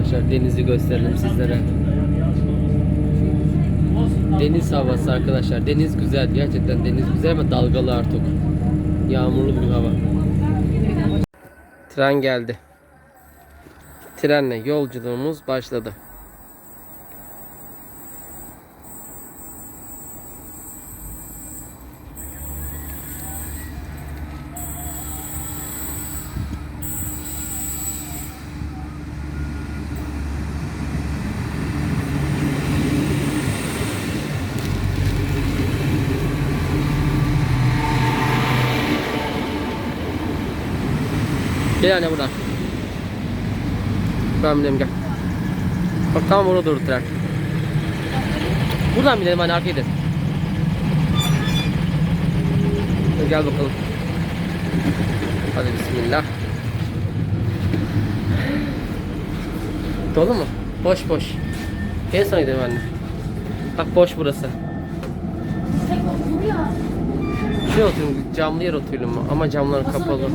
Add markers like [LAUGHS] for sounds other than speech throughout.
arkadaşlar denizi gösterelim sizlere. Deniz havası arkadaşlar. Deniz güzel. Gerçekten deniz güzel ama dalgalı artık. Yağmurlu bir hava. Tren geldi. Trenle yolculuğumuz başladı. Anne buradan. Ben binelim gel. Bak tam orada durdu tren. Buradan binelim hani arkaya gidelim. Gel bakalım. Hadi bismillah. Dolu mu? Boş boş. Gel sana gidelim anne. Bak boş burası. Şuraya oturayım, camlı yer oturayım ama camlar kapalı.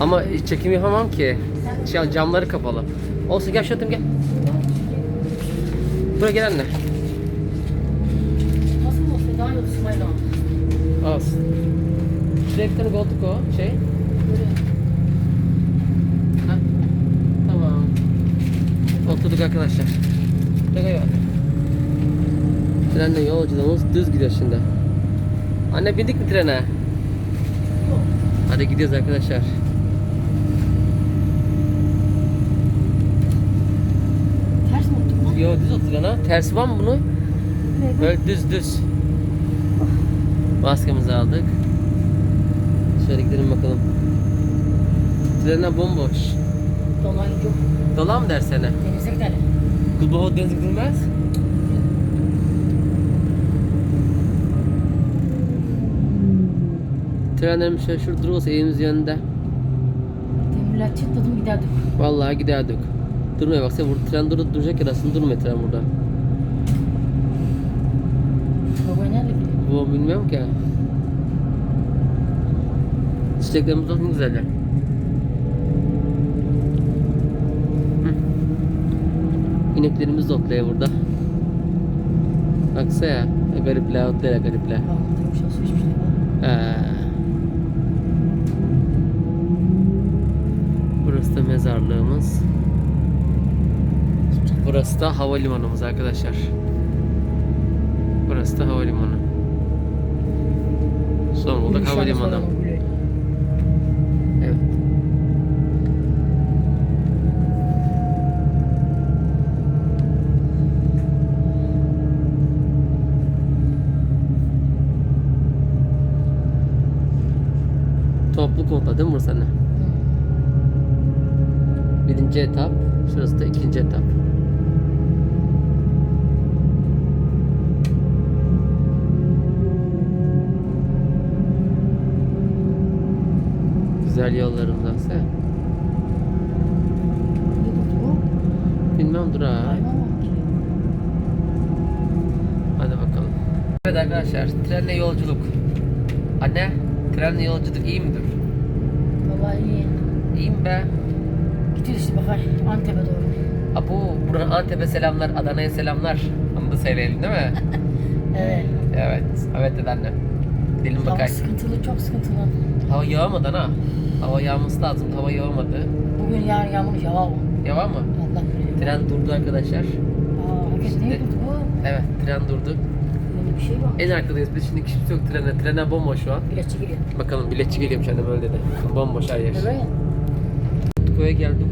Ama çekim yapamam ki. Şey, camları kapalı. Olsun gel oturayım, gel. Buraya gel anne. Nasıl olsa daha İsmail abi. Az. Şuraya bir tane koltuk o şey. Ha. Tamam. Oturduk arkadaşlar. Ne kadar? Trenle yolculuğumuz düz gidiyor şimdi. Anne bindik mi trene? Hadi gidiyoruz arkadaşlar. Ters mi oturdun lan? Yo düz otur ana. Tersi var mı bunu? Böyle düz düz. Maskemizi aldık. Şöyle gidelim bakalım. Trenler bomboş. Dolan yok. Dolan mı dersene? Denize gidelim. Kulbaba denize gidilmez. Trenlerimiz şöyle şurada durursa evimiz yanında. Demirler çıtladım giderdik. Vallahi giderdik. Durmaya baksa burada tren durup duracak ya aslında durmuyor tren burada. Baba nerede gidiyor? Bu bilmiyorum ki. Çiçeklerimiz çok güzeller. İneklerimiz de otluyor burada. Baksana ya. Garipler otluyor garipler. Ağlatıyormuş aslında hiçbir şey. Ee, Burası da mezarlığımız. Burası da havalimanımız arkadaşlar. Burası da havalimanı. Zonguldak Havalimanı. Evet. Toplu komuta değil mi burası anne? Birinci etap, şurası da ikinci etap. Güzel yollarımdansa. Bilmem dur ha. Hayvan var ki. Hadi bakalım. Evet arkadaşlar, trenle yolculuk. Anne, trenle yolculuk iyi midir? Vallahi iyi. İyiyim be. Gidiyoruz işte bakar Antep'e doğru. Ha bu, buranın Antep'e selamlar, Adana'ya selamlar. Onu da söyleyelim değil mi? [LAUGHS] Evet. evet, evet dedi anne. Gidelim Hava sıkıntılı çok sıkıntılı. Hava yağmadı ana. Hava yağması lazım, hava yağmadı. Bugün yarın yağmur yağar mı? Yağar mı? Allah bilir. Tren durdu arkadaşlar. Aa, hareket Şimdi- bu? Evet, tren durdu. Böyle bir şey var. En arkadayız biz şimdi kimse yok trene. Trenler bomboş şu an. Biletçi geliyor. Bakalım biletçi geliyormuş annem öyle dedi. Bomboş her yer. Evet. Tutku'ya geldik.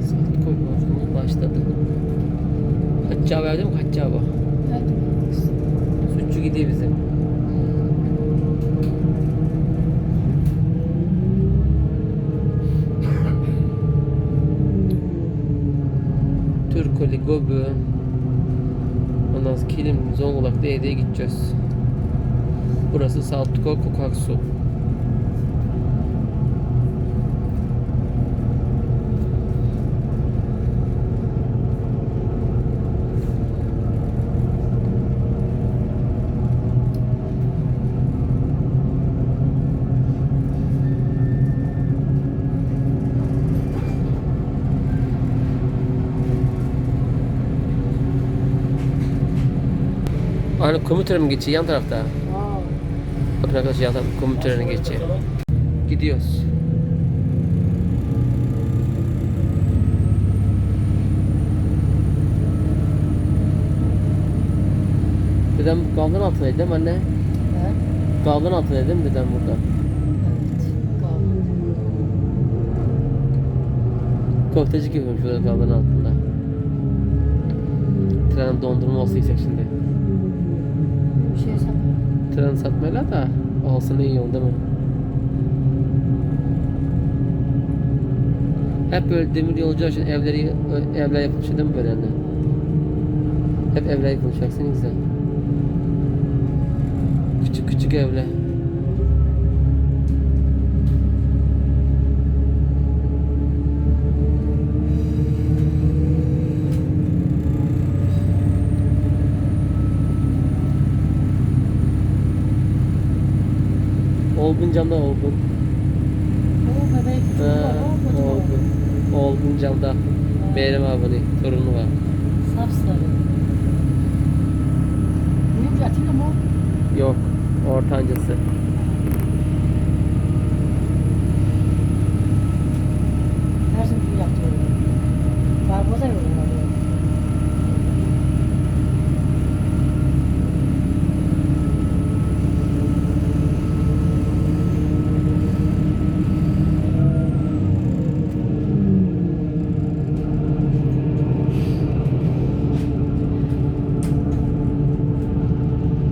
Saat koy yolculuğumuz başladı. Kaçacağı verdi mi kaçacağı bu? Evet. Sütçü gidiyor bizim. Türkoli, Gobu, ondan Kilim, Zonguldak diye gideceğiz. Burası Saltuko Kokaksu. Hani komü töreni geçiyor yan tarafta. Bakın arkadaşlar yan tarafta töreni geçiyor. Gidiyoruz. Dedem kavganın altındaydı değil mi anne? Evet. Kavganın altındaydı değil mi dedem burada? Köftecik yapıyorum şurada kavganın altında. Tren dondurma olsa yesek şimdi. Tren satmayla da olsun iyi oldu değil? Hep böyle demir yolcu için evleri evler yapılmış değil mi böyle anne? Hep evler yapılmış baksana güzel. Küçük küçük evler. Olgun camda olgun. Oo bebek. Ha, olgun. Olgun camda. Meryem abinin torunu var. Sapsarı. Büyük yatıyor mu? Yok. Ortancası. Her gün büyük yatıyor. Barboza yollar.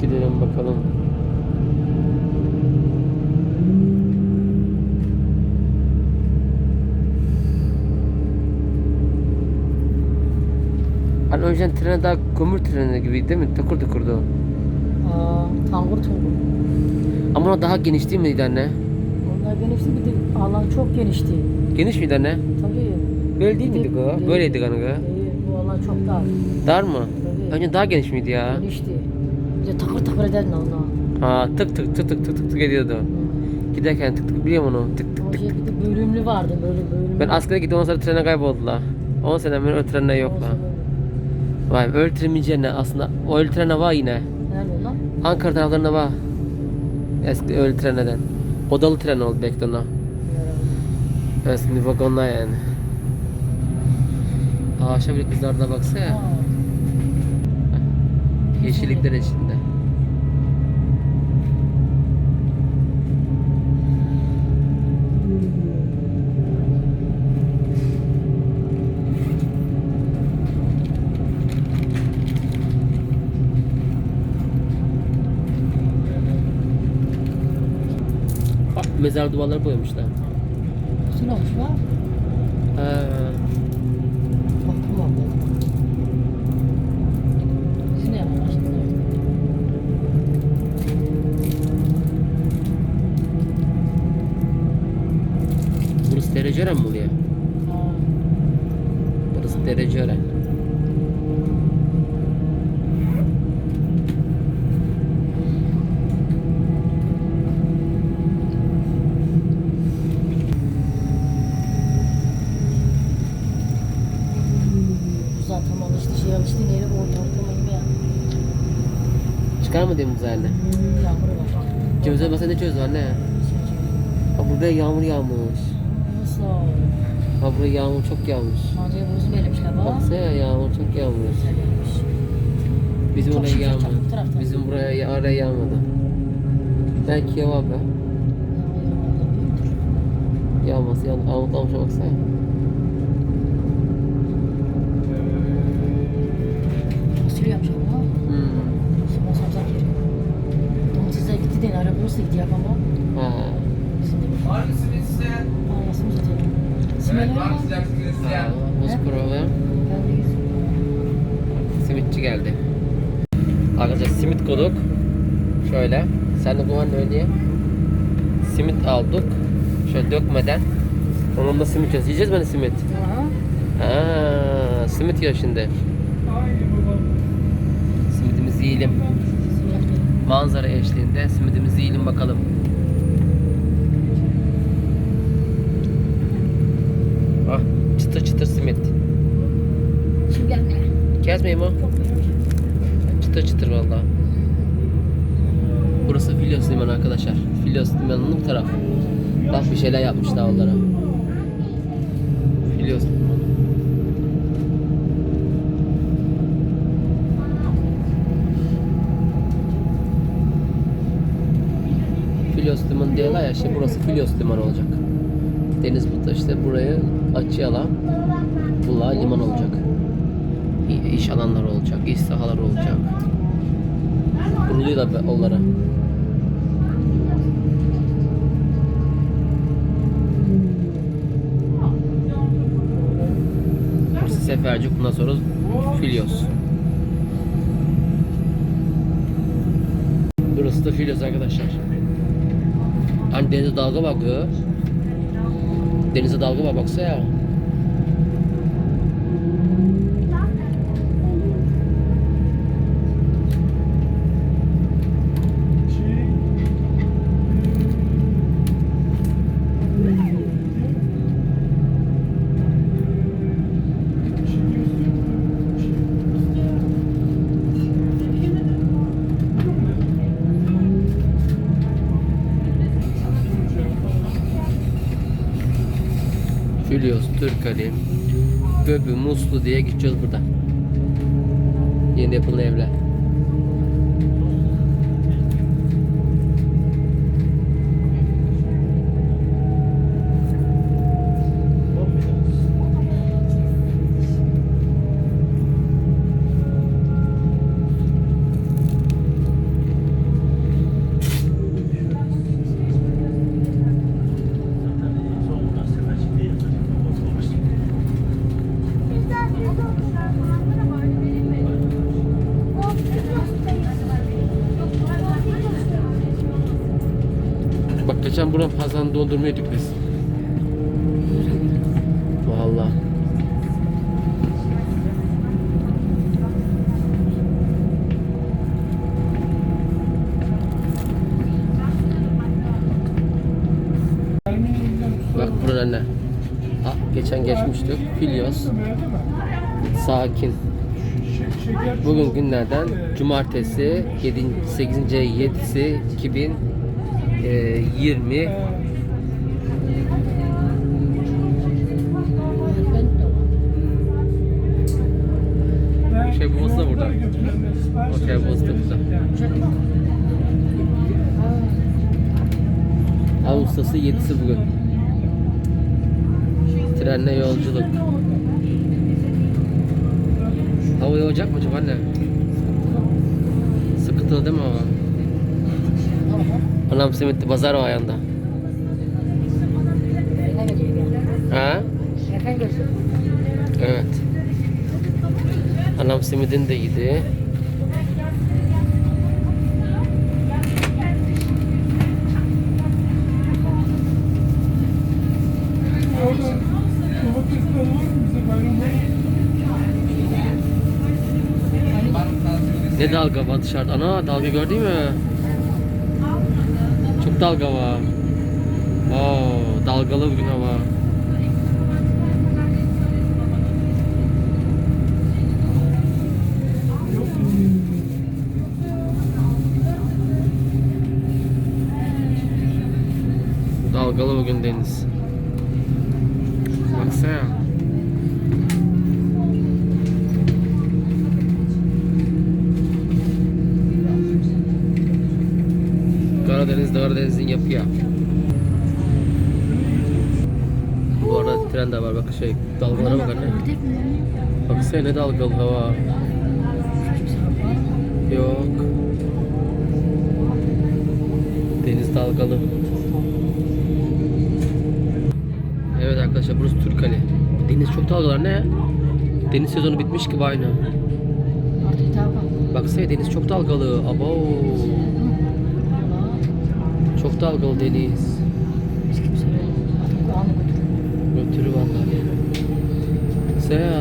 Gidelim bakalım. Hani önceden trene daha kömür treni gibi değil mi? Tıkur tıkurdu. Aa, tangur tungur. Ama o daha geniş değil miydi anne? Onlar genişti bir de alan çok genişti. Geniş miydi anne? Tabii. Böyle değil miydi Değil. bu? Böyleydi galiba. Değil, bu alan çok dar. Dar mı? Tabii. Önce daha geniş miydi ya? Genişti. Bir de takır takır ederdin ona. Ha tık tık tık tık tık tık tık ediyordu. Giderken tık tık biliyorum onu. Tık tık O tık. şey bir de bölümlü vardı böyle bölümlü. Ben askere gittim ondan sonra trene kayboldular. 10 sene ben öyle trene yoklar. Vay bineceğine ne aslında o öyle trene var yine. Nerede lan? Ankara taraflarında var. Eski öyle treneden. Odalı tren oldu belki de ona. Eski vagonlar yani. Ağaçta bile kızlarda baksa ya. Yeşillikler içinde. Bak mezar duvarları boyamışlar. Güzel olmuş var. Ha. Basa ne ceviz var ne? Ha burada yağmur yağmış. Nasıl? Ha burada yağmur çok yağmış. Mancaya buzun vermişler bak. Baksana yağmur çok yağmış. Bizim Çok oraya şükür yağmadı. canım, bu taraftan. Bizim buraya ya- araya yağmadı. Belki yağar be. Yağması yağ Avut almışa baksana. Nasıl gidiyor ama. Ha. Var mısın isteyen? Anlasın zaten. Simeli Evet, var ama. mı sıcaksınız Ha. isteyen? De yüz- Simitçi geldi. Arkadaşlar simit koyduk. Şöyle. Sen de anne öyle. Simit aldık. Şöyle dökmeden. Onun da simit yiyeceğiz. Yiyeceğiz mi hani simit? Aha. Ha, simit yiyor şimdi. Simidimizi yiyelim. Manzara eşliğinde simidimizi yiyelim bakalım. Ah, çıtır çıtır simit. Kesmeyeyim o. Çıtır çıtır vallahi. Burası Filyos Limanı arkadaşlar. Filyos Limanı'nın bu tarafı. Bak bir şeyler yapmışlar onlara. Filyos Limanı. Filyos Limanı diyorlar ya işte burası Filyos Limanı olacak. Deniz burada işte burayı açıya alan bunlar liman olacak. İş alanları olacak, iş sahaları olacak. Kuruluyorlar be- onlara. Burası Sefercik, bundan sonra Filyos. Burası da Filyos arkadaşlar. Hani denize dalga bakıyor. Denize dalga bak baksa ya. Türkali, Göbü, Muslu diye gideceğiz buradan. Yeni yapılan evler. Yedik biz. Vallahi. Bak burada ne? Ah, geçen geçmiştik. Filyos. Sakin. Bugün günlerden cumartesi 7. 8. ay 7'si 2020 Babası da burada. Ağustos'u 7'si bugün. Trenle yolculuk. Hava yağacak mı acaba anne? Sıkıntılı değil mi hava? Anam simitli pazar o ayağında. Ha? Evet. Anam simidini de yedi. Orada domatesler var mı bize bayramda? Ne dalga var dışarıda? Ana dalga gördün mü? Çok dalga var. Oo, dalgalı bugün hava. Dalgalı bugün deniz. Karadeniz de Karadeniz'in yapıya. Bu arada tren de var bak şey dalgalara bak anne. Baksana ne dalgalı hava. Yok. Deniz dalgalı. Evet arkadaşlar burası Türkali. Deniz çok dalgalar ne? Deniz sezonu bitmiş gibi aynı. Baksana deniz çok dalgalı. Abo. Çok dalgalı deniz. Götürü vallahi. Seya.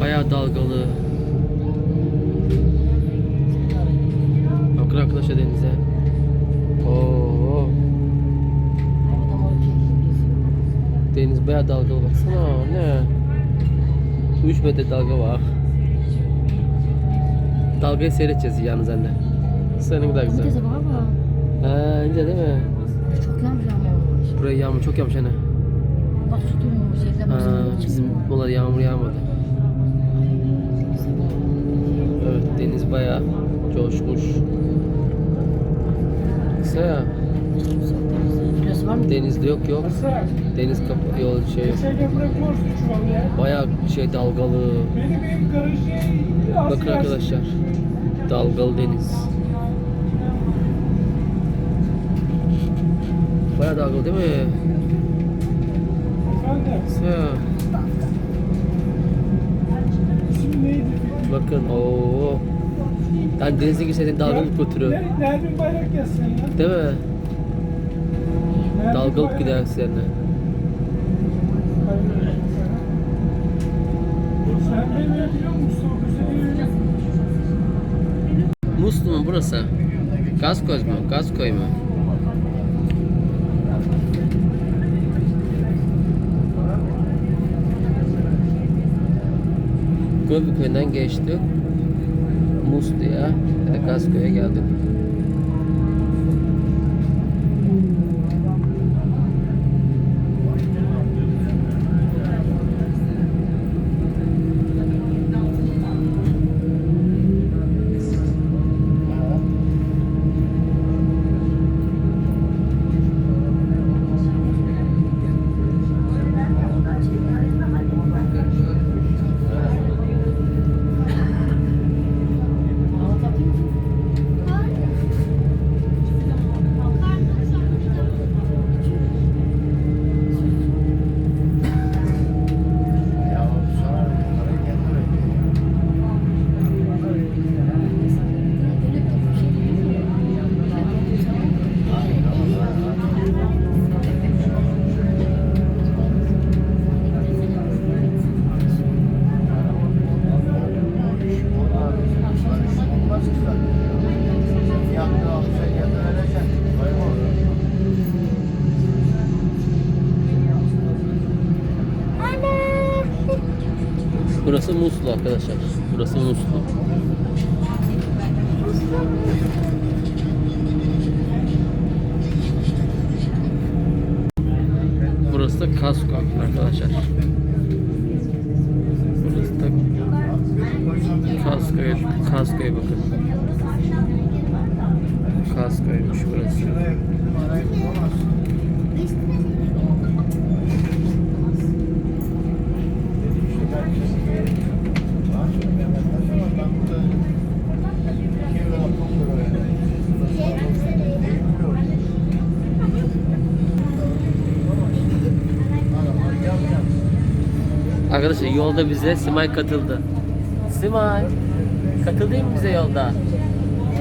Bayağı dalgalı. Bakın arkadaşlar denize. Oo. Deniz bayağı dalgalı baksana ne? 3 metre dalga var. Dalgayı seyredeceğiz yalnız anne. Senin de güzel. Neyse baba. Ha, ince değil mi? Çok yağmur yağmur. Buraya yağmur çok yağmış anne. Bak su durmuş. Evden Ha, bizim buralar yağmur yağmadı. Evet deniz bayağı coşmuş. Kısa ya. Kilosu var mı? Denizde yok yok. Hasan, Deniz kapı yol şey. Bayağı şey dalgalı. Bakın arkadaşlar. Dalgalı deniz. Bayağı dalgalı değil mi? Neydi? Bakın ooo. Yani denize girseydin dalgalık götürüyor. Ne- Nermin Bayrak yazsın ya. Değil mi? Nermin Dalgalık Bayrak. gider seninle. Sen beni biliyor musun? Güzel. Muslu mu burası? Gaz koy mu? Gaz koy mu? Göbek köyünden geçtik. Muslu'ya ya da Gazkoy'a geldik. Muslu arkadaşlar. Burası Muslu. Burası da Kasko arkadaşlar. Burası da Kasko'ya Kasko'ya bakın. Kasko'ymuş burası. Arkadaşlar yolda bize Simay katıldı. Simay, katıldın mı bize yolda?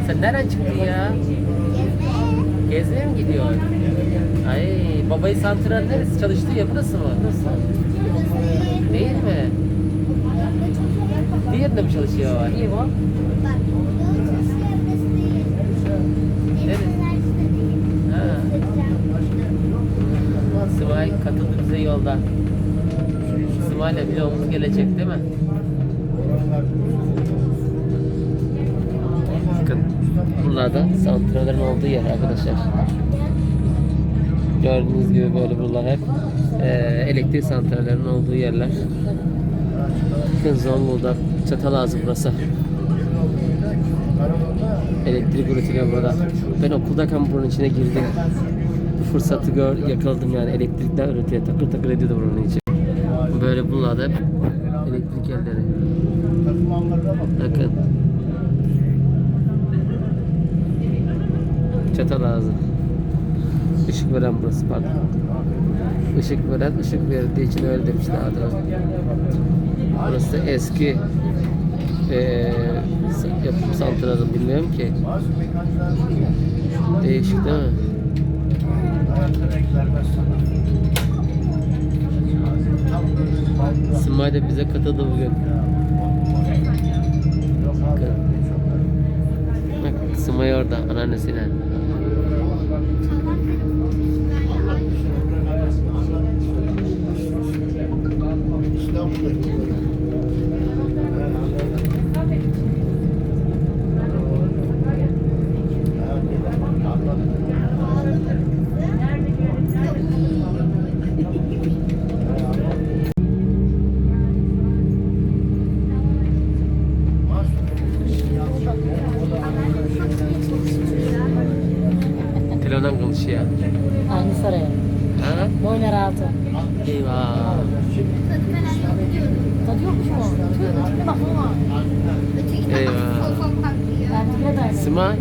Sen nereden çıktın ya? Gezmeye mi gidiyorsun? Ay, babayı santıran neresi? Çalıştığı yer burası mı? Değil mi? Diğerinde mi çalışıyor? İyi bu. Ha. Simay katıldı bize yolda. Simay'la vlogumuz gelecek değil mi? Bakın buralarda santrallerin olduğu yer arkadaşlar. Gördüğünüz gibi böyle buralar hep eee, elektrik santrallerinin olduğu yerler. Bakın Zonguldak Çatalazı burası. Elektrik üretiliyor burada. Ben okuldayken buranın içine girdim. Fırsatı gör, yakaladım yani elektrikler üretiyor. Takır takır ediyordu buranın içi. Böyle bunlar da elektrik yerleri. Bakın. Çatalazı. Işık veren burası pardon. Işık veren, ışık verildiği için öyle demişler adına. Burası eski eee yapım santralı bilmiyorum ki. Değişik değil mi? Simay da bize katıldı bugün. Bak Simay orada anneannesiyle. Telefondan konuşuyor. Aynı saraya. Ha? Boyner altı. Eyvah. Tadı mu? Tüh. Eyvah. Simay.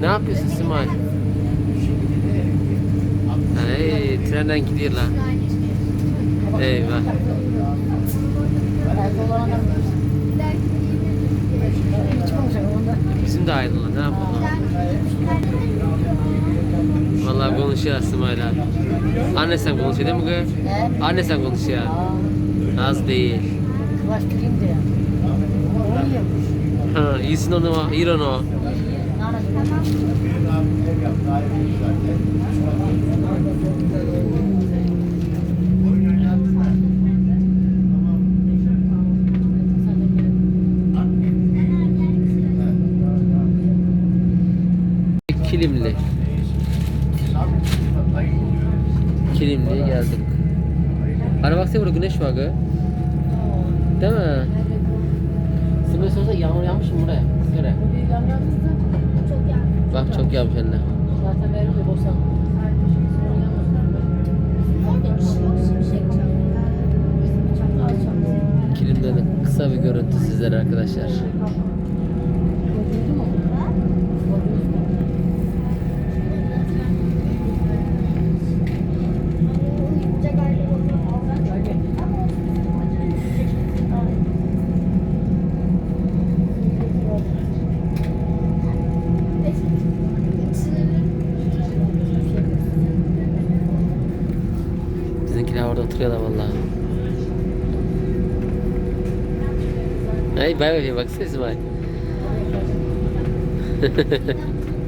Ne yapıyorsun Simay? Hey, trenden gidiyor lan. Eyvah. Bizim de ayrıldı. Ne yapalım? Vallahi konuşuyor Simay'la. Anne sen konuşuyor değil mi kız? He? Anne sen konuşuyor. Az değil. kıvaçtırayım diye. Ha, iyisin onu, iyi onu. Gı. Değil mi? Simay sorsa yağmur yağmış mı buraya? Göre. Bak çok yağmış anne. Zaten kısa bir görüntü sizlere arkadaşlar. Bay baksana İsmail. [LAUGHS]